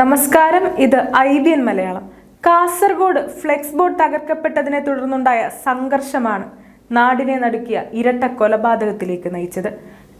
നമസ്കാരം ഇത് I B N Malayalam. Kasaragod flex board തകർക്കപ്പെട്ടതിനെ തുടർന്നുണ്ടായ സംഘർഷമാണ് നാടിനെ നടുക്കിയ ഇരട്ട കൊലപാതകത്തിലേക്ക് നയിച്ചത്.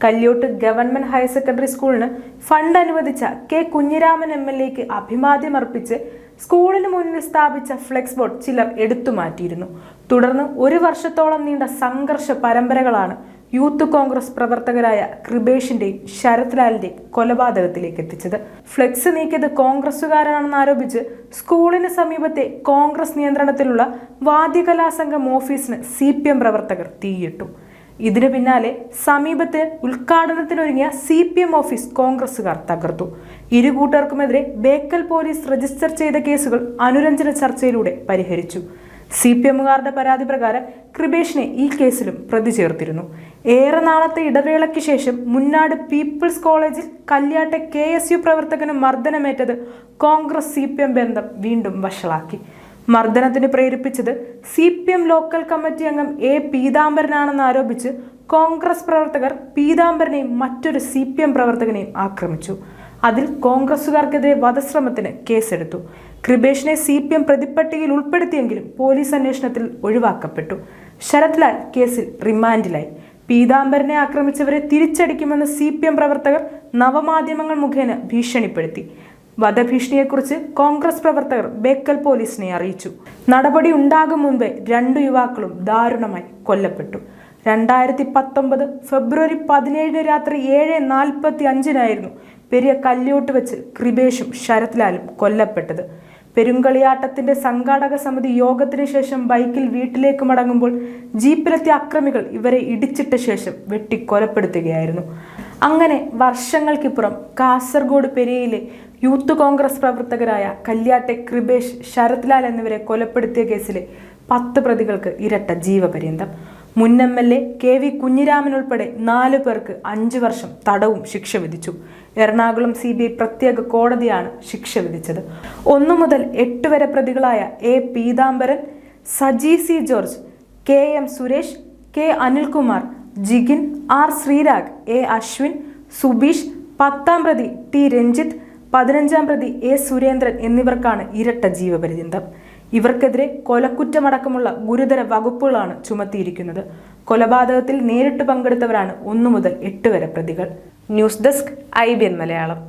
കല്യോട്ട് ഗവൺമെന്റ് ഹയർ സെക്കൻഡറി സ്കൂളിന് ഫണ്ട് അനുവദിച്ച കെ കുഞ്ഞിരാമൻ എം എൽ എക്ക് അഭിവാദ്യമർപ്പിച്ച് സ്കൂളിന് മുന്നിൽ സ്ഥാപിച്ച ഫ്ലെക്സ് ബോർഡ് ചിലർ എടുത്തുമാറ്റിയിരുന്നു. തുടർന്ന് ഒരു വർഷത്തോളം നീണ്ട സംഘർഷ പരമ്പരകളാണ് യൂത്ത് കോൺഗ്രസ് പ്രവർത്തകരായ കൃപേഷിന്റെയും ശരത് ലാലിന്റെയും കൊലപാതകത്തിലേക്ക് എത്തിച്ചത്. ഫ്ലെക്സ് നീക്കിയത് കോൺഗ്രസുകാരാണെന്ന് ആരോപിച്ച് സ്കൂളിന് സമീപത്തെ കോൺഗ്രസ് നിയന്ത്രണത്തിലുള്ള വാദ്യകലാസംഘം ഓഫീസിന് സി പ്രവർത്തകർ തീയിട്ടു. ഇതിനു പിന്നാലെ സമീപത്ത് ഉദ്ഘാടനത്തിനൊരുങ്ങിയ സി പി എം ഓഫീസ് കോൺഗ്രസുകാർ തകർത്തു. ഇരു കൂട്ടർക്കുമെതിരെ ബേക്കൽ പോലീസ് രജിസ്റ്റർ ചെയ്ത കേസുകൾ അനുരഞ്ജന ചർച്ചയിലൂടെ പരിഹരിച്ചു. സി പി എമ്മുകാരുടെ പരാതി പ്രകാരം കൃപേഷിനെ ഈ കേസിലും പ്രതി ചേർത്തിരുന്നു. ഏറെ നാളത്തെ ഇടവേളയ്ക്ക് ശേഷം മുന്നാട് പീപ്പിൾസ് കോളേജിൽ കല്യാട്ടെ കെ എസ് യു പ്രവർത്തകന് മർദ്ദനമേറ്റത് കോൺഗ്രസ് സി പി എം ബന്ധം വീണ്ടും വഷളാക്കി. മർദ്ദനത്തിന് പ്രേരിപ്പിച്ചത് C P M local committee അംഗം എ പീതാംബരനാണെന്ന് ആരോപിച്ച് കോൺഗ്രസ് പ്രവർത്തകർ പീതാംബരനെയും മറ്റൊരു സി പി എം പ്രവർത്തകനെയും ആക്രമിച്ചു. അതിൽ കോൺഗ്രസുകാർക്കെതിരെ വധശ്രമത്തിന് കേസെടുത്തു. കൃപേഷിനെ സി പി എം പ്രതിപ്പട്ടികയിൽ ഉൾപ്പെടുത്തിയെങ്കിലും പോലീസ് അന്വേഷണത്തിൽ ഒഴിവാക്കപ്പെട്ടു. ശരത് ലാൽ കേസിൽ റിമാൻഡിലായി. പീതാംബരനെ ആക്രമിച്ചവരെ തിരിച്ചടിക്കുമെന്ന് സി പി എം പ്രവർത്തകർ നവമാധ്യമങ്ങൾ മുഖേന ഭീഷണിപ്പെടുത്തി. വധഭീഷണിയെക്കുറിച്ച് കോൺഗ്രസ് പ്രവർത്തകർ ബേക്കൽ പോലീസിനെ അറിയിച്ചു. നടപടി ഉണ്ടാകും മുമ്പേ രണ്ടു യുവാക്കളും ദാരുണമായി കൊല്ലപ്പെട്ടു. രണ്ടായിരത്തി പത്തൊമ്പത് ഫെബ്രുവരി പതിനേഴിന് രാത്രി ഏഴ് നാൽപ്പത്തി അഞ്ചിനായിരുന്നു പെരിയ കല്യോട്ട് വെച്ച് കൃപേഷും ശരത്ലാലും കൊല്ലപ്പെട്ടത്. പെരുങ്കളിയാട്ടത്തിന്റെ സംഘാടക സമിതി യോഗത്തിന് ശേഷം ബൈക്കിൽ വീട്ടിലേക്ക് മടങ്ങുമ്പോൾ ജീപ്പിലെത്തിയ അക്രമികൾ ഇവരെ ഇടിച്ചിട്ട ശേഷം വെട്ടിക്കൊലപ്പെടുത്തുകയായിരുന്നു. അങ്ങനെ വർഷങ്ങൾക്കിപ്പുറം കാസർഗോഡ് പെരിയയിലെ യൂത്ത് കോൺഗ്രസ് പ്രവർത്തകരായ കല്യാട്ടെ കൃപേഷ് ശരത്ലാൽ എന്നിവരെ കൊലപ്പെടുത്തിയ കേസിലെ പത്ത് പ്രതികൾക്ക് ഇരട്ട ജീവപര്യന്തം. മുൻ M L A K V Kunhiraman ഉൾപ്പെടെ നാലു പേർക്ക് അഞ്ചു വർഷം തടവും ശിക്ഷ വിധിച്ചു. എറണാകുളം സി ബി ഐ പ്രത്യേക കോടതിയാണ് ശിക്ഷ വിധിച്ചത്. ഒന്നു മുതൽ എട്ട് വരെ പ്രതികളായ A Peethambaran Saji C George K M Suresh K Anilkumar Jigin R Sreerag A Ashwin Subeesh പത്താം പ്രതി ടി രഞ്ജിത്ത് പതിനഞ്ചാം പ്രതി എ സുരേന്ദ്രൻ എന്നിവർക്കാണ് ഇരട്ട ജീവപര്യന്തം. ഇവർക്കെതിരെ കൊലക്കുറ്റമടക്കമുള്ള ഗുരുതര വകുപ്പുകളാണ് ചുമത്തിയിരിക്കുന്നത്. കൊലപാതകത്തിൽ നേരിട്ട് പങ്കെടുത്തവരാണ് ഒന്നു മുതൽ എട്ട് വരെ പ്രതികൾ. News desk I Malayalam.